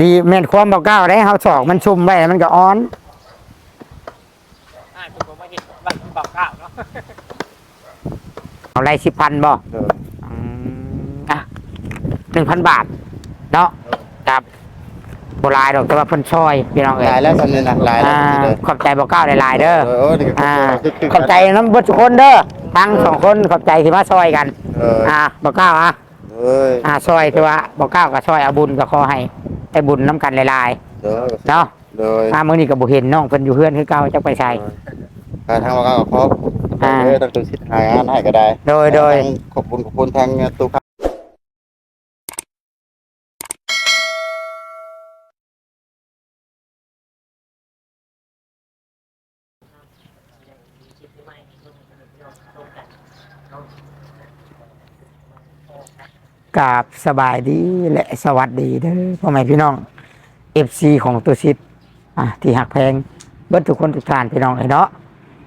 ดีแม่นความเบาเก้าได้เฮาสอกมันชุ่มไว้แล้วมันก็อ้อนอ่าคือผมมาเห็นบัตรบอกเก้าเนาะเอาไรสิบพันบ่เอออืมอะหนึ่งพันบาท เนาะครับโบราณดอกแต่ว่าเพิ่นช่อยพี่น้องเอ้หลายยแล้วตอนนี้นะหลายแล้วอ่านี่เลยขอบใจเบาเก้าหลายๆเด้อเออเออนี่ก็อ่าคือคือขอบใจน้ำเบดทุกคนเด้อทั้งสองคนขอบใจที่มาซอยกัน เอออ่าเบาเก้าอะเอ้ยอ่าซอยที่ว่าเบาเก้ากับซอยเอาบุญก็ขอให้ ได้บุญน้ำกันหลายเด้อๆเนาะโดยอ่ามื้อนี้ก็บ่เห็นน้องเพิ่นอยู่เฮือนคือเก่าจักไปใส่การทางว่าก็ขอบอ่าเออตั้งตัวชิดหายงานให้ก็ได้โดยโดย ทางขอบคุณขอบคุณทางตู้ กราบสบายดีและสวัสดีเด้อพ่อแม่พี่น้อง FC ของตุสิตอะที่หักแพงเบิดทุกคนทุกท่านพี่น้องเอ้ยเนาะ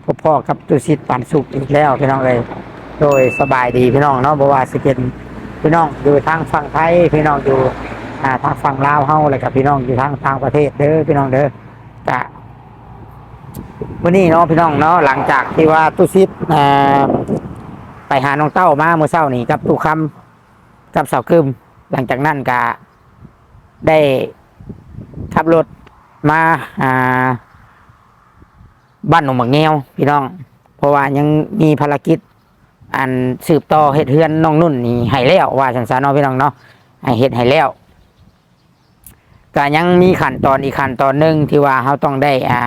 พบพ่อกับตุสิตปันสุขอีกแล้วพี่น้องเอ้ยโดยสบายดีพี่น้องเนาะบ่ว่าสิเป็นพี่น้องอยู่ทางฝั่งไทยพี่น้องอยู่อ่าทางฝั่งลาวเฮาแล้วกับพี่น้องอยู่ทางต่างประเทศเด้อพี่น้องเด้อกะวันนี้เนาะพี่น้องเนาะหลังจากที่ว่าตุสิตอ่าไปหาน้องเต้ามาเมื่อเช้านี้กับตุคำ กับเสาวกึมหลังจากนั้นก็ได้ขับรถมาอ่าบ้านหนองมะเงียวพี่น้อง เพราะว่ายังมีภารกิจ อันสืบต่อเฮ็ดเฮือนน้องนุ่นนี่ให้แล้วว่าสันสานเนาะพี่น้องเนาะให้เฮ็ดให้แล้วก็ยังมีขั้นตอนอีกขั้นตอนหนึ่งที่ว่าเขาต้องได้อ่า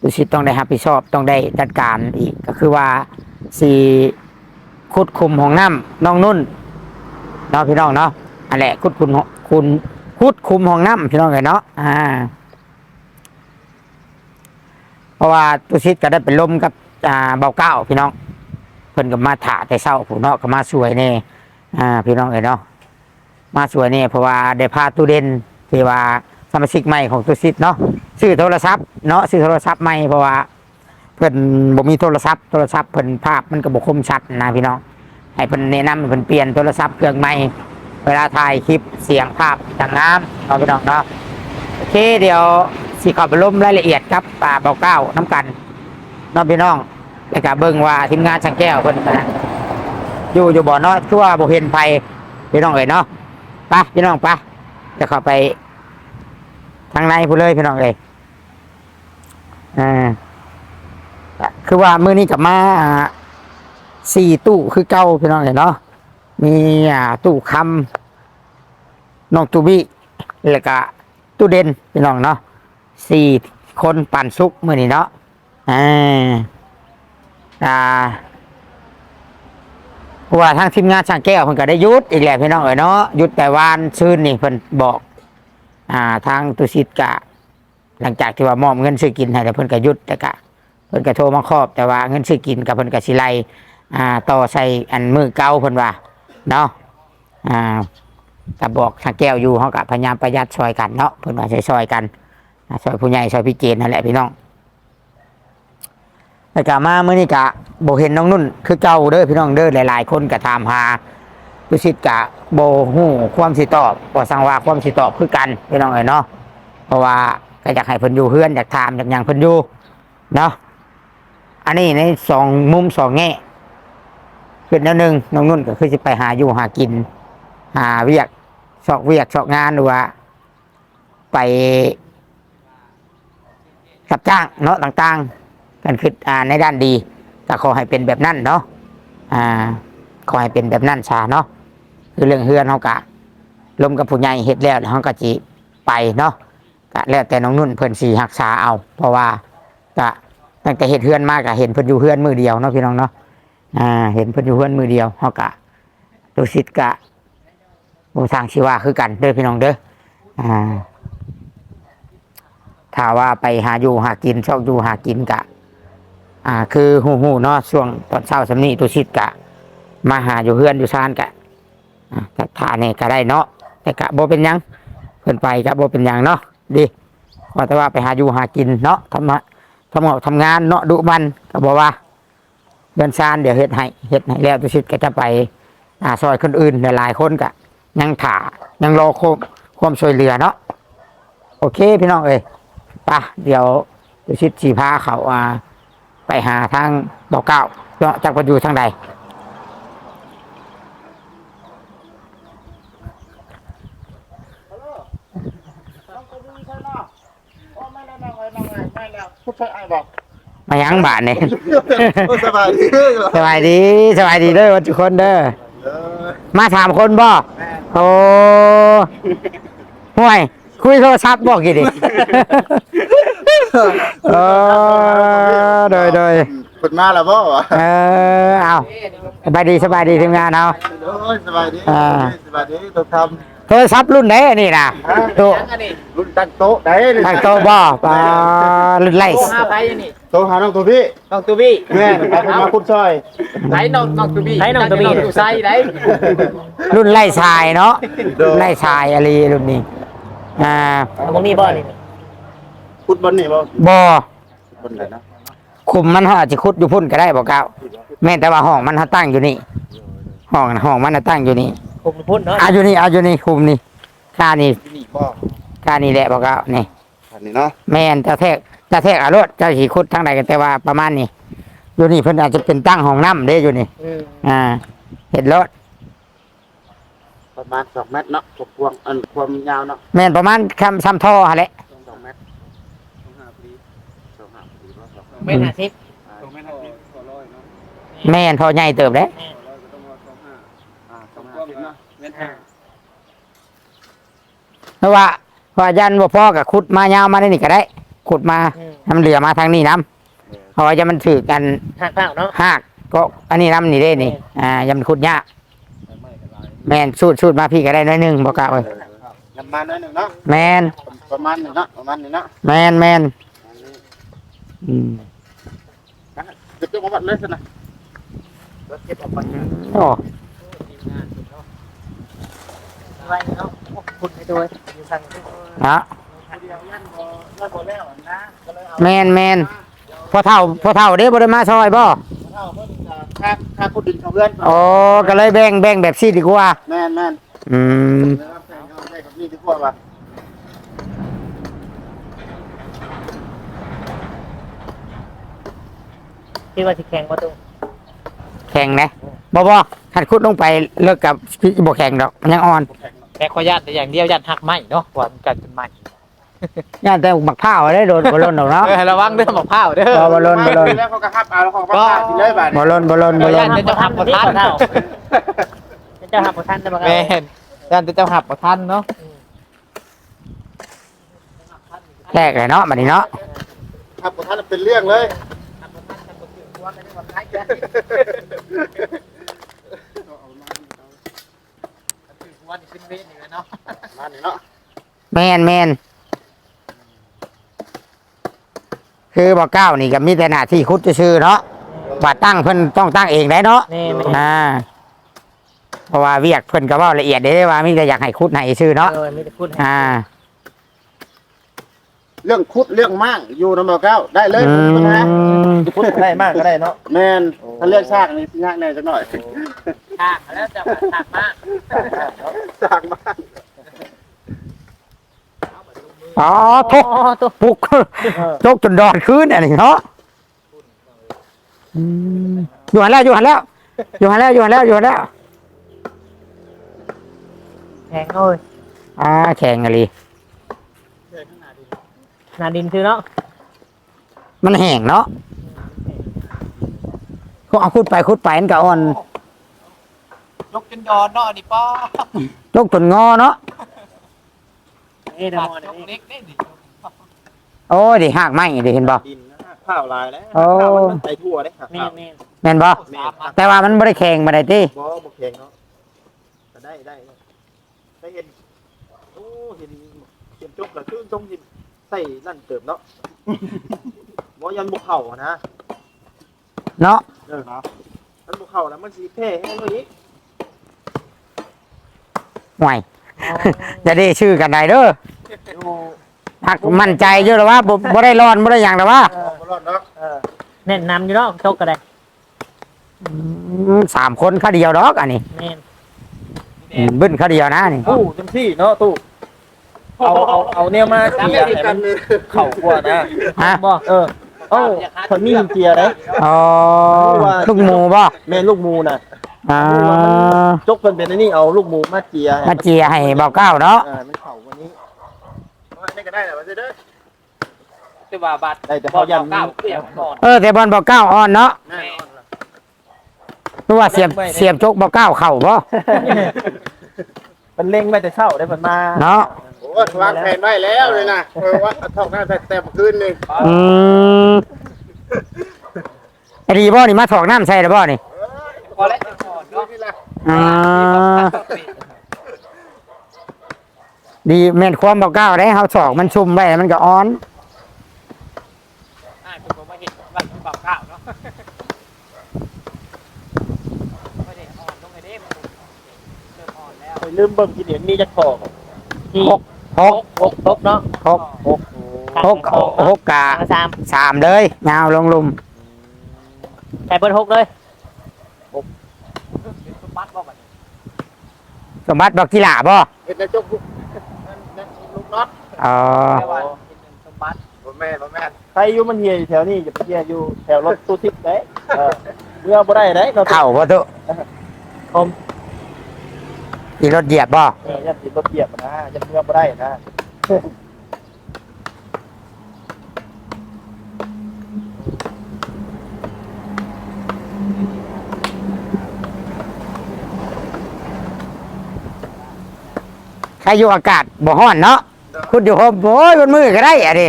ดูสิต้องได้รับผิดชอบต้องได้จัดการอีกก็คือว่าสีขุดคุมของน้ำน้องนุ่น เนาะพี่น้องเนาะอันแหละคุดคุณคุณคุดคุมห้องน้ำพี่น้องเลยเนาะอ่า เพราะว่าตุชิตก็ได้เป็นลมกับอ่าเบาเก้าพี่น้อง เพิ่นก็มาถ่าแต่เศร้าผู้เนาะก็มาสวยเน่อ่า พี่น้องเลยเนาะมาสวยเน่เพราะว่าได้พาตู้เด่นที่ว่าสมาชิกใหม่ของตุชิตเนาะซื้อโทรศัพท์เนาะซื้อโทรศัพท์ใหม่เพราะว่าเพิ่นบ่มีโทรศัพท์โทรศัพท์เพิ่นภาพมันก็บ่คมชัดนะพี่น้อง ให้เพิ่นแนะนำให้เพิ่นเปลี่ยนโทรศัพท์เครื่องใหม่ เวลาถ่ายคลิปเสียงภาพต่างงามเอาไปน้องเนาะโอเคเดี๋ยวสิขับไปลมรายละเอียดครับป่าเบาเก้าน้ำกันน้องพี่น้องแล้วก็เบิ่งว่าทีมงานช่างแก้วเพิ่นนะอยู่อยู่บ่อเนาะทั่วบ่เห็นภัยพี่น้องเอ๋ยเนาะไปพี่น้องไปจะเข้าไป ทางในพูดเลยพี่น้องเอ๋ยอ่าคือว่ามื้อนี้กลับมาอ่า สี่ตู้คือเก้าพี่น้องเห็นเนาะมีอ่าตู้คำน้องตูบี้แล้วก็ตู้เด่นพี่น้องเนาะสี่คนปั่นซุกมื่อนี้เนาะอ่าอ่าว่าทางทีมงานช่างแก้วเพิ่นก็ได้ยุดอีกแล้วพี่น้องเอ๋ยเนาะยุดแต่วานซื่นนี่เพิ่นบอก อ่า ทางตุสิตกะ หลังจากที่ว่ามอบเงินซื้อกินให้แล้วเพิ่นก็หยุดแต่กะเพิ่นก็โทรมาครอบแต่ว่าเงินซื้อกินกับเพิ่นก็สิไล อ่าต่อใส่อันมือเก่าเพิ่นว่าเนาะอ่าก็บอกทางแก้วอยู่เขาก็พยายามประหยัดซอยกันเนาะเพิ่นว่าใช้ซอยกันซอยผู้ใหญ่ซอยพี่เจนนั่นแหละพี่น้องแล้วก็มาเมื่อนี้กะโบเห็นน้องนุ่น คือเก่าเด้อพี่น้องเด้อหลาย ๆ คนก็ถามหาดุสิตกะโบ่ฮู้ความสิตอบบ่สังว่าความสิตอบคือกันพี่น้องเอ้ยเนาะเพราะว่าก็อยากให้เพิ่นอยู่เฮือนอยากถามอยากหยังเพิ่นอยู่เนาะอันนี้ในสองมุมสองแง่ เป็นแนวหนึ่งน้องนุ่นก็คือจะไปหาอยู่หากิน หาเวียกชอกเวียกชอกงานหรือว่า ไปรับจ้างเนาะต่างๆกันคืออ่าในด้านดีก็ขอให้เป็นแบบนั้นเนาะอ่าขอให้เป็นแบบนั้นชาเนาะคือเรื่องเฮือนเขากะลมกับผู้ใหญ่เฮ็ดแล้วเขาก็จีไปเนาะก็แล้วแต่น้องนุ่นเพิ่นสีหักษาเอา เพราะว่าก็ตั้งแต่เฮ็ดเฮือนมากก็เห็นเพิ่นอยู่เฮือนมือเดียวเนาะพี่น้องเนาะ อ่า เห็นเพิ่นอยู่เพื่อนมือเดียวเฮากะดูสิทธิ์กะบูทางชีวาคือกันเด้อพี่น้องเด้ออ่าถ้าว่าไปหาอยู่หากินชอบอยู่หากินกะ อ่า คือหูหูเนาะช่วงตอนเช้าสำนีตุสิทธกะ มาหาอยู่เพื่อนอยู่ซานกะอ่าแต่ถ้าเนี่ยก็ได้เนาะแต่กะโบเป็นยังเพิ่นไปกะโบเป็นยังเนาะดีว่าแต่ว่าไปหาอยู่หากินเนาะทำมาทำงานทำงานเนาะดุมันก็บอกว่า เดือนซานเดี๋ยวเฮ็ดให้เฮ็ดให้แล้วตุชิตก็จะไปอ่าซอยคนอื่นหลายคนก็ยังถ่ายังรอความความช่วยเหลือเนาะโอเคพี่น้องเอ้ยไปะเดี๋ยวตุชิดสีพาเขาอ่าไปหาทางดอกเก้าเนาะจากปอยู่ทางใดพูดใช่ไอ้บอก มายังบาทเนี่ย สบายดีสบายดีสบายดีเด้อทุกคนเด้อเออมาถามคนบ่โอ้ห่วย คุยโทรศัพท์บอกกี่ดิเออโดยโดยคุณมาแล้วบ่วะเออเอาสบายดีสบายดีทีมงานเอา โอ้ยสบายดีอ่า สบายดีต้องท โทรศัพท์รุ่นไหนอันนี่นะตัวยังอันนี้ำรุ่นตั้งโต๊ะได้เลยทางโตะบ่ปลารุ่นไล่โตห้าไพ่นี่โต๊ะหาน้องตัวพี่น้องตูบี้แม่ไปคุณมาคุณซอยไผ่น้องน้องตูบี้ไผ่น้องตูบี้ อยู่ไซได้รุ่นไล่ชายเนาะรุ่นไล่ชายอะไรรุ่นนี้อ่าบ่มีบ่นี่คุดบอลนี่บ่บ่บอลไหนนะคุมมันเขาอาจจะคุดอยู่พุ่นก็ได้บอกเก้าแม่นแต่ว่าห้องมันเขาตั้งอยู่นี่ห้องห้องมันน่ะตั้งอยู่นี่ ผมพูดเนาะอาอยู่นี่อาอยู่นี่คุมนี่ค่านี่ที่นี่บ่ค่านี่แหละบอกเก้านี่อันนี้เนาะแม่นเจ้าแทกเจ้าแทกอารถเจ้าสีคุดทางใดกันแต่ว่าประมาณนี้อยู่นี่เพิ่นอาจจะเป็นตั้งห้องน้ำเด้อยู่นี่อืมอ่าเห็นรถประมาณสองเมตรเนาะกว้างอันความยาวเนาะแม่นประมาณคำซ้ำท่อหะแหละสองเมตรสองห้าปีสองห้าปีบ่สองห้าไม่น่าสิบสองเมตรปีสองร้อยเนาะแม่นพอใหญ่เติบเด้ร้อยก็ต้องว่าสองห้าอ่าสองห้าปีเนาะ อ่า เพ ราะว่าเพราะว่ายันบ่พ่อกับขุดมายาวมาได้นี่ก็ได้ ขุดมาอืมทำเหลือมาทางนี้น้ำเพราะว่าจะมันถือกันหักเปล่าเนาะ หากก็อันนี้น้ำนี่ได้นี่ อ่ายำขุดยากไม่เป็นไรแมนสูดสูดมาพี่ก็ได้น้อยหนึงบอกกล่าวเลยน้ำมันน้อยหนึ่งเนาะ แมนประมาณหนึ่งเนาะ ประมาณหนึ่งเนาะแมนแมนอืมเก็บตัวมาบัดเลยสินะเก็บออกไปโอ้ไว้เนาะโอ้ คุณให้ด้วยอยู่สั่งนะเดียวยันบ่ยันบ่แล้วนะก็เลยเอาแมนแมนพอเท่าพอเท่าเด้บ่ได้มาซอยบ่เท่าเพิ่นจะค่าค่าขุดดินของเพื่อนโอ้ก็เลยแบ่งแบ่งแบบซี่ดีกว่าแม่นแม่นอืมนะครับแข่งเอาได้กับนี่ดีกว่าว่ะที่ว่าสิแข่งประตูแข่งนะบ่บ่ขัดคุดลงไปเลิกกับพี่บ่แข่งดอกมันยังอ่อน แค่ขอญาตแต่อย่างเดียวญาติหักไหมเนาะหวานกันเป็นไหมย่านแต่บักพร้าวได้โดนบ่ล่นดอกเนาะ เออระวังเรื่องหมอกข้าวเด้อบ่บ่ล่นบ่ล่นแล้วเขาก็ฮับเอาแล้วเขาก็พาสิเลยบาดบ่นี้ล่นบ่ล่นบ่ล่นเดี๋ยวจะหักบ่ทันเท่าเจ้าหักบ่ทันได้บ่ครับแม่นญาติจะหักบ่ทันเนาะแรกเลยเนาะบัดนี้เนาะครับบ่ทันเป็นเรื่องเลย วันขึ้นเวทนี่เนาะมานี่เนาะแมนแมนคือบ่เก้านี่ก็มีแต่หน้าที่คุดซื่อๆเนาะว่าตั้งเพิ่นต้องตั้งเองได้เนาะนี่แม่อ่าเพราะว่าเวียกเพิ่นก็เว้าละเอียดได้ว่ามีแต่อยากให้คุดให้ซื่อเนาะเออมีแต่พูดให้อ่า เรื่องขุดเรื่องมั่งอยู่นำบ่เก้าได้เลยอืบ่มีปัญหามพูดได้มากก็ได้เนาะ แม่นถ้าเรื่องสร้างนี่สิยากแน่จักหน่อย หักแล้วจะหักมากสร้างมากอ๋อทกอ๋อตัวปุกทกจนดอดคืนอันนี้เนาะอืมอยู่หันแล้วอยู่หันแล้วอยู่หันแล้วอยู่หันแล้วอยู่หันแล้วแข่งเอ้ยอ่าแข่งอะไรนาดินคือเนาะมันแห้งเนาะเขาเอาคุดไปคุดไปมันก็อ่อน ยกจนดอนเนาะนี่ป้อลกจนงอเนาะเอ้ยหัดากยกเล็กได้ดิโอ้ยดิหักไหมดิเห็นบ่ดินนะข้าวลายแล้วโอ้ข้าวมันไปทั่วเลยครับแม่นแม่นแม่นบ่สามมาแต่ว่ามันบ่ได้แข่งมาได้ติบ่บ่แข็งเนาะก็ได้ได้ได้เห็นโอ้เห็นเห็นจบแล้วคือต้องเห็นใส่นั่นเติมเนาะบ่ยันบ่เข้าอะนะเนาะเออครับมันบ่เข้าแล้วมันสิแพ้แห้งกว่านี้ ห่วยอ๋อจะได้ชื่อกันได้เด้ออยู่หักมั่นใจเยอะแล้วว่าบ่บ่ได้ร้อนบ่ได้หยังแล้วว่าบ่รอดเนาะเออแน่นนำอยู่เนาะตกก็ได้อืมสามคนเขาเดียวดอกอันนี้แม่นอืมบึ้นเขาเดียวนะนี่ตู้จังซี่เนาะตู้เอาเอาเอาเนี่ยมาเกียร์ให้มันเข่ากว่านะฮะบ่เออเอ้าคนมีเกียร์ได้อ๋อลูกหมูบ่แม่ลูกหมูน่ะ อ่าจกเป็นเป็นอันนี้เอาลูกหมูมาเกียร์ให้มาเจียให้เบาเก้าเนาะอ่ามันเข่ากว่านี้นี่ก็ได้แหละว่าสิเด้อคือว่าบัตรได้แต่เขายันก้าวเปลี่ยนก่อนเออแต่บอลเบาเก้าอ่อนเนาะแน่นอนหรือว่าเสียบเสียบจกเบาเก้าเข่าบ่มันเล็งไว้แต่เช้าได้มันมาเนาะโอ้วางแผนไว้แล้วเลยนะเออว่าทอกหน้าแต่แต่เมื่อคืนนี่อืมไอ้ดีบ่นี่มาถอกน้ำใส่แล้วบ่นี่ พอแล้วจะก่อนเนาะนี่แหละอ่าดีแม่นความเบาเก้าได้เฮาถอกมันชุ่มไว้มันก็อ่อนอ่าคือผมมาเห็นว่าคือเบาข้าวเนาะไม่ได้อ่อนลงไปเด้มันเริ่มอ่อนแล้วไปลืมเบิ่งกินเดี๋ยวมีจักถอกหกหกหกตบเนาะหกหกหกหกกะสามสามเลยยาวลงลุมใส่เบอร์หกเลย เป็นสมบัติว่าบัดนี้ สมบัติบอกกีฬาบ่เห็นในจกลูกนั่นนั่นลูกน็อตอ๋อแค่ว่าเป็นสมบัติบ่แม่นบ่แม่นใครอยู่มันเฮียอยู่แถวนี้อย่าไปเฮียอยู่แถวรถตู้ทิพย์ได้เออเมื่อบ่ได้ได้เราเข่าบ่ตุคมอีรถเหยียบบ่เออยันติดรถเทียบนะยันเมื่อบ่ได้นะ ใครอยู่อากาศบ่ฮ้อนเนาะคุณอยู่ห่มโอ้ยบนมือก็ได้อะดิ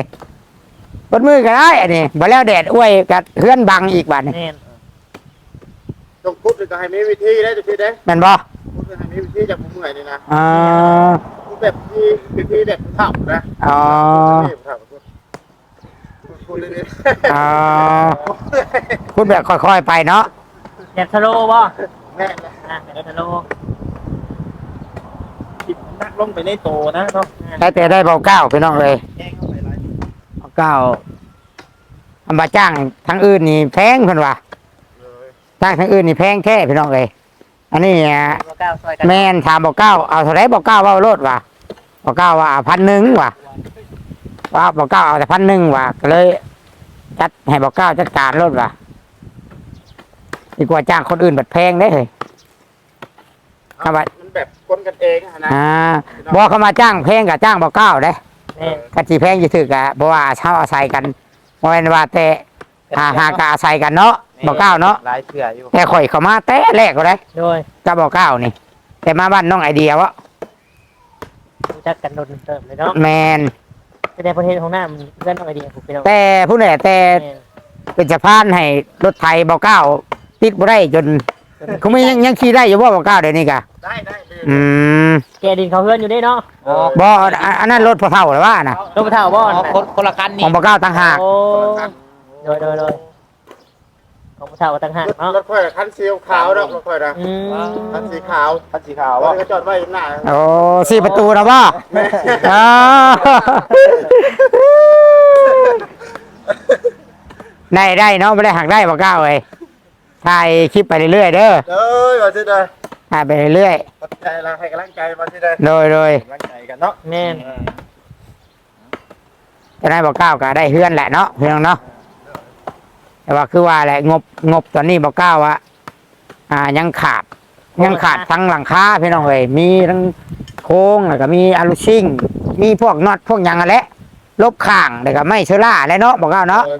บนมือก็ได้อะนี่บ่แล้วแดดอ้วยกัดเฮือนบังอีกบัดนี่แน่นจงพุทธก็ให้มีวิธีได้ทุกทีเด้แม่นบ่พุทธให้มีวิธีจากผู้เมื่อยนี่นะอ่าพุทธแบบที่วิธีแบบเฒ่านะอ๋อนี่เฒ่าพุทธพุทธเลยนี่อ๋อคุณแบบค่อยๆไปเนาะแบบสโลว์บ่แม่นนะอะแบบสโลว์จิบ นักลงไปในโตนะเนาะได้แต่ได้เบาเก้าพี่น้องเลยแจ้งเข้าไปหลายเบาเก้าทำมาจ้างทั้งอื่นนี่แพงเพิ่นว่าเลยจ้างทั้งอื่นนี่แพงแท้พี่น้องเลยอันนี้อะเบอร์เก้าซอยกันแม่นถามบอกเก้าเอาเท่าไรบอกเก้าว่าโลดว่ะบอกเก้าว่าพันหนึ่งว่ะว่าบอกเก้าเอาแต่พันหนึ่งว่ะก็เลยจัดให้บอกเก้าจัดการโลดว่ะดีกว่าจ้างคนอื่นบัดแพงได้เลยครับว่ามัน แบบคนกันเองอะนะอ่าบอกเขามาจ้างแพงกับจ้างบอกเก้าได้แน่นกะจีแพงจะถือกะเพราะว่าเช่าอาศัยกันเพราะว่าแต่หาหากาอาศัยกันเนาะบอกเก้าเนาะหลายเสืออยู่แต่ข่อยเขามาแต่แรกก็ได้โดยก็บอกเก้านี่ แต่มาบ้านน้องไอเดียวะรู้จักกันโดนเติมเลยเนาะแมนแต่ในประเทศของหน้ามันเพื่อนของไอเดียผมไปเอาแต่ผู้ใดแต่แน่นเป็นสะพานให้รถไทยเบาเก้าติดบ่ได้จน เขาไม่ยังยังขี่ได้อยู่บ่เบาเก้าเดี๋ยวนี้กะได้ได้เลยอืมแกดินเขาเพื่อนอยู่ได้เนาะอ๋อบ่อันอันนั้นรถพอเท่าหรือว่านะรถกระเท่าบ่อ๋อนอคนคนละคันขนี่องเบาเก้าต่างหากโอ้โดยโดยโดยของกระเท่าต่างหากรถเนาะรถค่อยคันสีขาวดอกรถค่อยนะอืมคันสีขาวคันสีขาวเอาว่าไว้ก็จอดไว้อยู่หน้าโอ้สี่ประตูนะบ่อ่าได้ได้เนาะไม่ได้หักได้เบาเก้าเลย ถ่ายคลิปไปเรื่อยๆเด้อเอ้ยมาสิเด้อถ่ายไปเรื่อยขอบใจละให้กำลังใจมาสิเด้อๆโดยโดยกำลังใจกันเนาะแน่นจะได้บอกเก้าก็ได้เฮือนแหละเนาะเพื่อนเนาะแต่ว่าคือว่าแหละงบงบตอนนี้บอกเก้าว่าอ่ายังขาด ยังขาดทั้งหลังคาพี่น้องเลยมีทั้งโค้งแล้วก็มีอะลูซิ่ง มีพวกน็อตพวกหยังอะไรลบข้างแล้วก็ไม่เชื้อราและเนาะบอกเก้าเนาะออ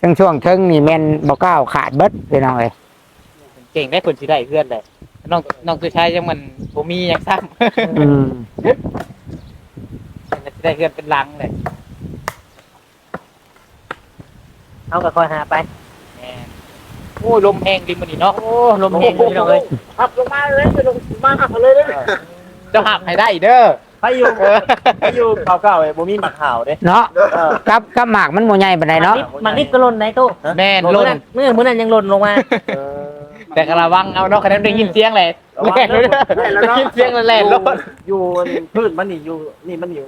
ผมเบิดนั่นน่ะช่วงช่วงเทิงนี่แมนบอกเก้าขาดเบิดพี่น้องเลยเก่งได้คนสิได้เพื่อนเลยน้องน้องคือชายยังมันบ่มีหยังซ้ำอืมจะได้เพื่อนเป็นลังเลยเอาก็คอยหาไปแหม่โอ้ยลมแห้งริมมันนี่เนาะโอ้ลมแห้งเลยพี่น้องเอ้ยขับลงมาเลยไปลงมาขับเลยเลยเจะหักให้ได้เด้อ ไปอยู่ไปอยู่เก่าๆไอ้บ่มีหมักห่าวเด้เนาะเออกับกับหมากมันโมใหญ่ปานใดเนาะมันนิดก็หล่นในตู้แม่นลเมื่อนนั้นเมื่อเมื่อนั้นยังหล่นลงมา เออ แต่กระวังเอาเนาะคะแนนได้ยินเสียงเลยแล่นเลยได้ยินเสียงแล้วแล่นรถอยู่พื้นมันนี่อยู่นี่มันอยู่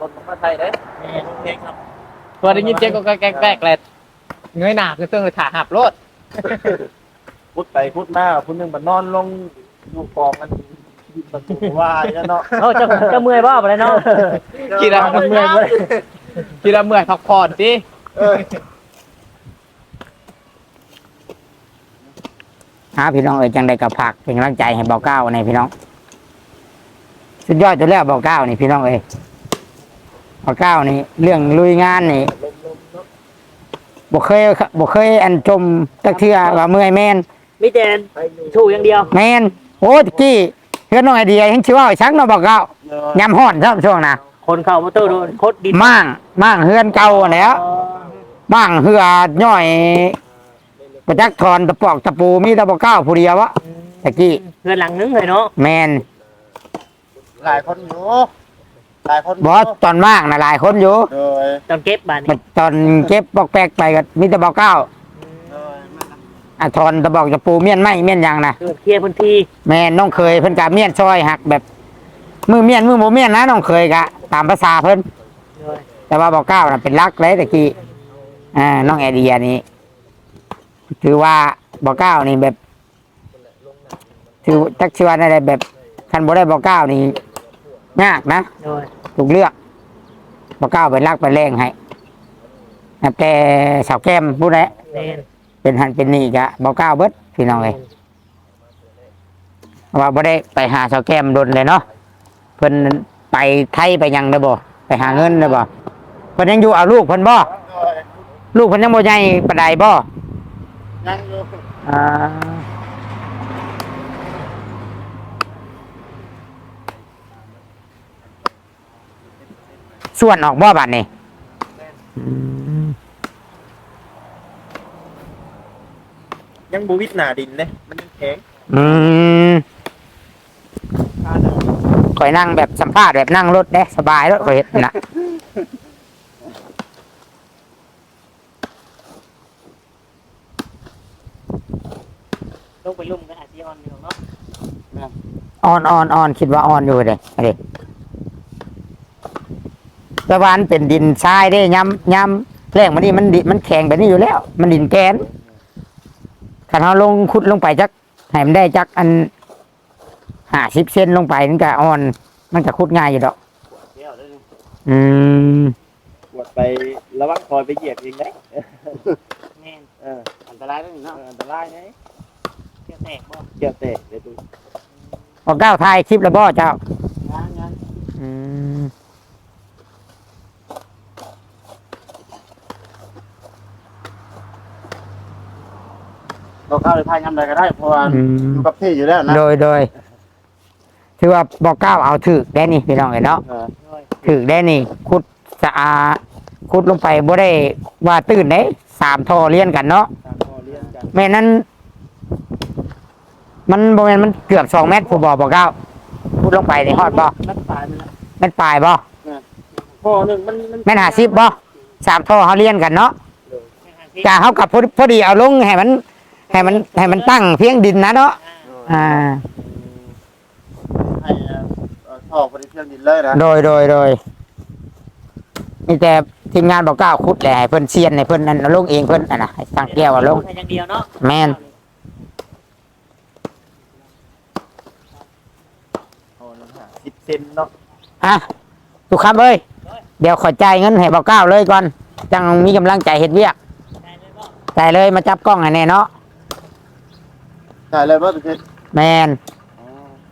รถมาไทยเด้แม่นเพลงครับพอได้ยินเสียงก็แกล้งๆเลยเงยหน้าคือเสื้อถ่าหับรถพุดไปพุดมาพุดหนึงมันนอนลงอยู่กองมัน ประตูว่าแล้วเนาะเอ้าเจะจะเมื่อยบ่บ่ได้เนาะคิดแล้วเมื่อยบ่ได้คิดแล้วเมื่อยพักผ่อนสิเออหาพี่น้องเอ้ยจังได้กับผักเป็นกำลังใจให้เบาเก้าในพี่น้อง สุดยอดตัวแล้วเบาเก้านี่พี่น้องเอ้ยเบาเก้านี่เรื่องลุยงานนี่บ่เคยบ่เคยอันจมตักเทื่อว่าเมื่อยแม่นมีแต่ถูกอย่างเดียว แม่นโอ้ตะกี้ เพื่อนน้องไอเดียยังชื่อว่าชักเนาะเบาเก้าเออยำห่อนครับช่วงน่ะคนเข้ามอเตอร์โดนโคตรดินมั่างมั่างเฮือนเก่าแหล้วอ๋อมั่างเหือย่อยประจักษ์ถอนตะปอกตะปูมีแตะเบาเก้าผู้เดียววะตะกี้เพื่อนหลังนึงเลยเนาะแมนหลายคนอยู่หลายคนบอสตอนว่างนะหลายคนอยู่ โดยตอนเก็บบาดบันี่ดตอนเก็บบอกแปลกไปก็มีแตะเบาเก้าโดยแม่นนะ อะถอนตะบอกตะปูเมียนไม่เมียนหยังนะ เกิดเคลียร์พื้นที่แม่นน้องเคยเพิ่นกะเมียนซอยหักแบบมือเมียนมือโมเมียนนะน้องเคยกะ ตามภาษาเพิ่นเลยแต่ว่าบอกเก้าน่ะเป็นรักเลยตะกี้อ่าน้องไอเดียนี่ถือว่าบอกเก้านี่แบบ ถือจักชวนอะไรแบบคันบ่ได้บอกเก้านี่ยากนะเลยถูกเลือกบอกเก้าเป็นรักเป็นแรงให้แต่สาวแก้มผู้ใด แน่น เป็นหันเป็นนี่กะบอกเก้าเบิดพี่น้องเลยว่าบ่ได้ไปหาสาวแก้มดนเลยเนาะเพิ่นไปไทยไปหยังได้บ่ไปหาเงินได้บ่เพิ่นยังอยู่เอาลูกเพิ่นบ่ลูกเพิ่นยังบ่ใหญ่ปานใดบ่ยังอยู่อ่าส่วนออกบ่บัดนี้อืม ยังบวิดหนาดินเลยมันยังแข็งอืมข่อยนั่งแบบสัมภาษณ์แบบนั่งรถเด้สบายรถข่อยเฮ็ดน่ะลงไปลุ่มกันอาจจะอ่อนอยู่เนาะออนออนออนคิดว่าออนอยู่เด้เด้แต่ว่าอันเป็นดินทรายเด้ย้ำย้ำแรงมันนี่มันดินมันแข็งแบบนี้อยู่แล้ว มันดินแกน ถ้าเราลงขุดลงไปจักให้มันได้จักอันห้าสิบเซนลงไปมันก็ออน มันก็ขุดง่ายอยู่ดอก เดี๋ยวได้เลยอืมปวดไประวังคอยไปเหยียบเองได้แน่นเอออันตรายได้เนาะอันตรายไงเกี่ยวแตกบ่เหยียบเตะเลยตุ้ยพอก้าวถ่ายคลิปแล้วบ่เจ้า งานงานอืม เราเข้าเลยพายยำอะไรก็ได้เพราะว่าอือมยู่กับที่อยู่แล้วนะโดยโดยถือว่าบอกก้าวเอาถือได้นี่พี่น้องเห็นเนาะเออเลยถือได้นี่ขุดสะอาดขุดลงไปบ่ได้ว่าตื่นเด้สามท่อเลียนกันเนาะตามข้อเรียนกันแม่นั้น มันบ่แม่นมันเกือบสองเมตรผู้บอกบอกก้าวขุดลงไปในฮอดบ่นักตายมันละแม่นปลายบ่ข้อหนึ่งมันมันแม่นหาสิบบ่สามท่อเขาเลียนกันเนาะที่กะเขากับพอดีพอดีเอาลงให้มัน ให้มันให้มันตั้งเพียงดินนะเนาะอ่า ให้เอ่อเอ่อท่อพอดีเพียงดินเลยนะโดยโดยโดยมีแต่ทีมงานบอกก้าวขุดแหละให้เพิ่นเซียนให้เพิ่นนั่นเอาลงเองเพิ่นอะนะให้ตั้งแก้วเอาลงแค่อย่างเดียวเนาะแม่นท่อหนึ่งห้าสิบเซนเนาะอะทุกครับเอ้ยเดี๋ยวขอจ่ายเงินให้บอกก้าวเลยก่อน จังมีกำลังใจเฮ็ดเวียกได้เลยบ่จ่ายเลยมาจับกล้องให้แน่เนาะ ใช่เลยว่าตุ้ยแมน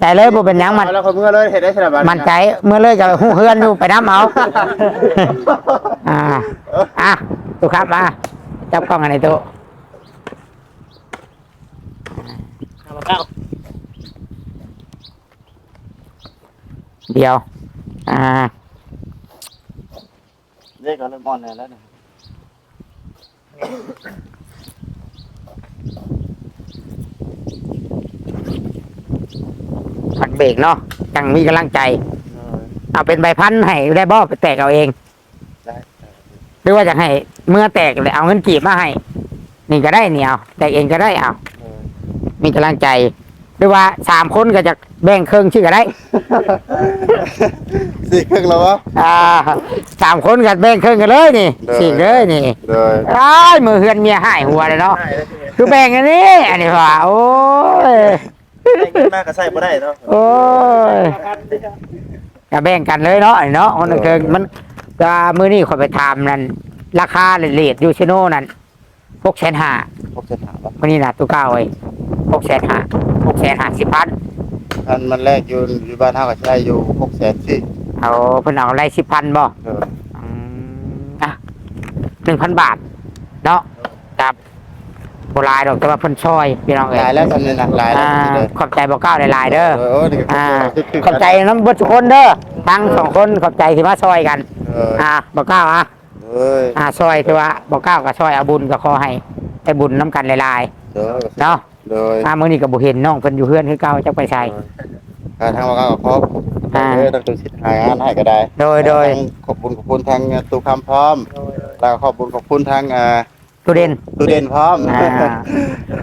จ่ายเลยบ่เป็นหยังมันแล้วคนเมื่อเลยเห็นได้ขนาดนั้นมันใจเมื่อเลยกับหูเฮือนอยู่ไปน้ำเอา อ่า อะทุกครับอะจับกล้องให้ในตู้เอามาเก้าเดียว อ่า เรียกกันเริ่มอ่อนแล้วเนี่ย ผัก เบรกเนาะจังมีกำลังใจเออเอาเป็นใบพันให้ได้บ่ไปแตกเอาเอง ได้หรือว่าจะให้เมื่อแตกเลยเอาเงินกีบมาให้ นี่ก็ได้นี่เอาแตกเองก็ได้เอาเออมีกำลังใจ หรือว่าสามคนก็จะแบ่งครึ่งชื่อก็ได้ สี่ครึ่งแล้ววะอ่าสามคนก็แบ่งครึ่งกันเลยนี่ได้สี่เลยนี่เลยอ้ายมือเฮือนเมียหายหัวเลยเนาะใช่แล้วทีนี้คือแบ่งอันนี้ อันนี้ว่าโอ้ย ได้เงินมากก็ใส่บ่ได้เนาะโอ้ยจะแบ่งกันเลยเนาะไอ้เนาะคนละครึ่งมันก็มื้อนี้ขอยไปถามนั่นราคาเลทอยู่ชิโน่นั่นหกแสนห้าพบเส้นหาว่ามื้อนี้น่ะตัวเก้าไว้หกแสนห้าหกแสนห้าสิบพันอันมันแรกอยู่อยู่บ้านเฮาก็ใช้อยู่6แสนสิเอาเพิ่นเอาไล่สิบพันบ่เอออืมอะหนึ่งพันบาท เนาะครับ โบราณดอกแต่ว่าเพิ่นช่วยพี่น้องเอ้ยหลายแล้วกันนี่นะหลายแล้วอ่านี่เลยขอบใจบอกเก้าหลายๆเด้อโอ้นี่ก็อ่าคือขอบใจน้ำเบิดทุกคนเด้อทั้งสองคนขอบใจที่มาช่วยกัน เอออ่าบอกเก้าอะ เอ้ยอ่าช่วยที่ว่าบอกเก้าก็ช่วยเอาบุญก็ขอให้ได้บุญน้ำกันหลายเด้อๆเนาะโดยอ่ามื้อนี้ก็บ่เห็นน้องเพิ่นอยู่เฮือนคือเก่าจักไปใส่ การทางว่าก็ขออ่าเด้อตั้งตัวสิทธิ์หายงานให้ก็ได้โดยโดย ทั้งขอบคุณขอบคุณทางตู้คำพร้อมแล้วก็ขอบคุณขอบคุณทางอ่า ตุเด่นตู้เด่นพร้อมอ่า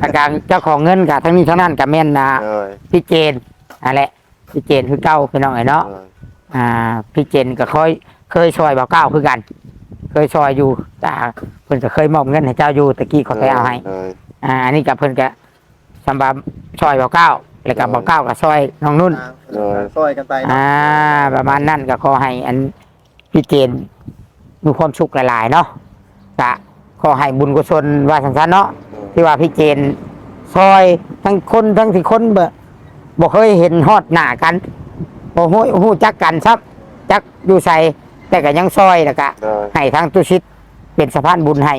อาการเจ้าของเงินกับทั้งนี้ทั้งนั้นกับแม่นนะเออพี่เจนนั่นแหละพี่เจนคือเก้าพี่น้องไอ้เนาะเอออ่าพี่เจนก็เคยเคยช่วยบ่าวเก้าคือกัน เคยช่วยอยู่แต่เพิ่นก็เคยมอบเงินให้เจ้าอยู่ตะกี้เขาไปเอาให้เอออ่าอันนี้กับเพิ่นก็สำหรับช่วยบ่าวเก้าแล้วก็บ่าวเก้าก็ช่วยน้องนุ่นเออซอยกันไปเนาะอ่า ประมาณนั้นก็ขอให้อันพี่เจนมีความสุขหลาย ๆ เนาะก็ ขอให้บุญกุศลว่าสันๆเนาะที่ว่าพี่เจนซอยทั้งคนทั้งที่คนบ่บ่เคยเห็นฮอดหน้ากันบ่ฮู้ฮู้จักกันซับจักอยู่ใส่แต่ก็ยังซอยแล้วก็เออให้ทางตุชิตเป็นสะพานบุญให้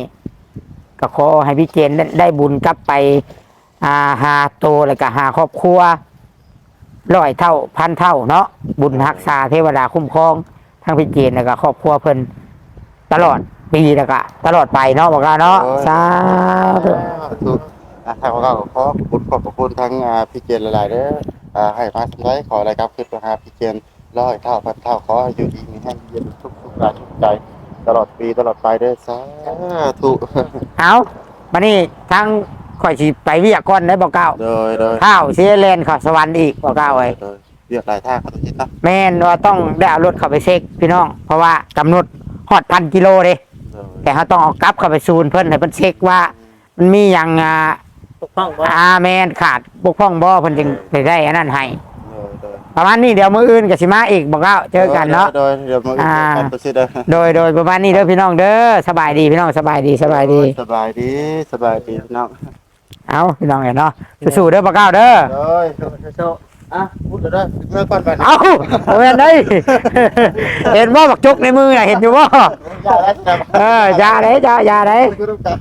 ก็ขอให้พี่เจนได้ได้บุญกลับไปอ่าหาโตแล้วก็หาครอบครัวร้อยเท่าพันเท่าเนาะบุญรักษาเทวดาคุ้มครองทั้งพี่เจนแล้วก็ครอบครัวเพิ่นตลอด ปีแล้วก็ตลอดไปเนาะบอกว่าเนาะสาธุถูกอะทางว่าก็ขอขอบคุณขอบคุณทั้งอ่าพี่เจนหลายๆเด้ออ่าให้มาสไลขออะไรครับคือไปหาพี่เจนร้อยเท่าพันเท่าขอให้อยู่ดีมีแห้งเย็นทุกทุกๆกายทุกใจ ตลอดปีตลอดไปเด้อสาธุเอามานี่ทั้งข่อยสิไปเวียกก่อนได้บอกเก้าโดยโดยข้าวเสียเลนเขอสวรรค์อีกบอกเก้าไว้โดยเรียกหลายท่าเขาต้องคิดนะแม่นว่าต้องได้เอารถเข้าไปเช็คพี่น้อง เพราะว่ากำหนดฮอดพันกิโลเด้โดย แต่เขาต้องเอากลับเข้าไปซูนเพิ่นให้เพิ่นเช็คว่า มันมีอย่างอ่าปกป้องบ่อาแมนขาดบกพร่องบ่เพิ่นจึงไปได้อันนั้นให้โดยโดยประมาณนี้เดี๋ยวมื้ออื่นก็สิมาอีกบอกเก้าเจอกันเนาะโดยเดี๋ยวมาอ่าอันตัวสิเด้อโดยโดยประมาณนี้เด้อพี่น้องเด้อสบายดีพี่น้องสบายดีสบายดีสบายดีสบายดีน้องเอาพี่น้องเห็นเนาะสู้ๆเด้อบอกเก้าเด้อโดยโชว์ อะพูดเลยเด้อเมื่อก่อนไปเอาเอาเห็นได้เห็นว่าบักจุกในมือน่ะเห็นอยู่ว่าอย่าแล้วจะเอออยาได้อยาอยาได้พูดต้องการ